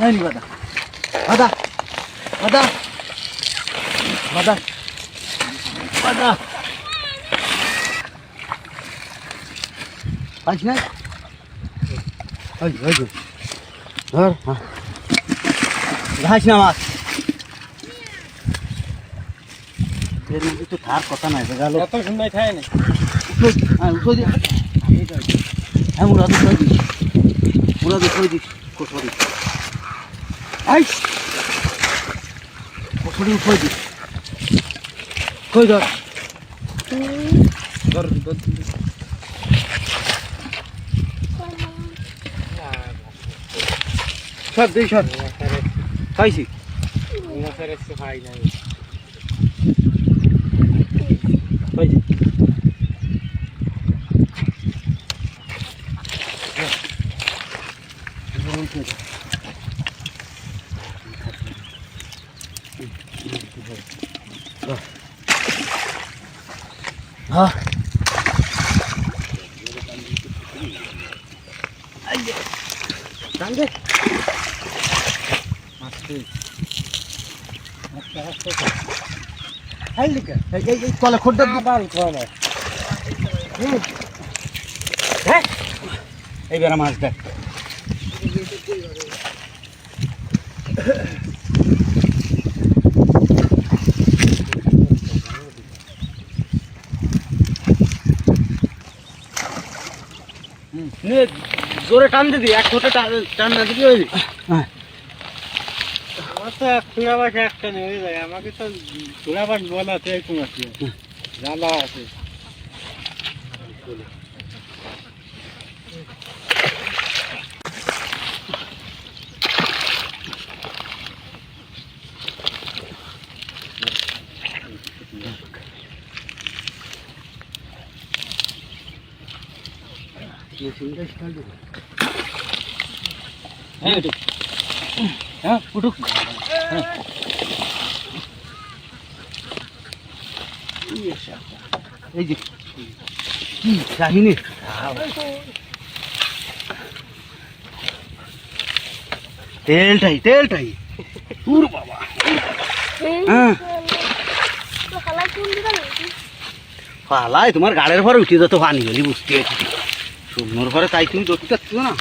এই নি বাদা। বাদা বাদা বাদা বাদা। পাইছ না? ওই ওই। ধর হ্যাঁ। ঘাস না মাছ এর মধ্যে তো থার কথা নাই গেল। কত সময় খায় না হ্যাঁ উঠো দিয়ে হ্যাঁ তো কই দিস মুরা তো কই দিস আই কোসরি কই দিস। কই ধর? ধর ধর। সর, দেই সর। খাইছি। খাই নাই খাইছি হ্যাঁ তলে হ্যাঁ এইবার মাছ দেখ নে জোরে টান দিবি এক ফোঁটা টান- না দিবি ওই হ্যাঁ। আমার তো এক চূড়া বাস একটা নেমে যায় আমাকে তো চূড়া বাস বলা আছে এরকম আছে জ্বালা আছে। হ্যাঁ হ্যাঁ উঠুক। হ্যাঁ। এই যে কি কাহিনী? তেলটাই তেলটাই। তোর বাবা। হ্যাঁ। পালাই তোমার গাড়ির ঘরে উঠে যেত পানি গেলি বুঝতে সুন্দর ঘরে তাই তুমি ছিল না।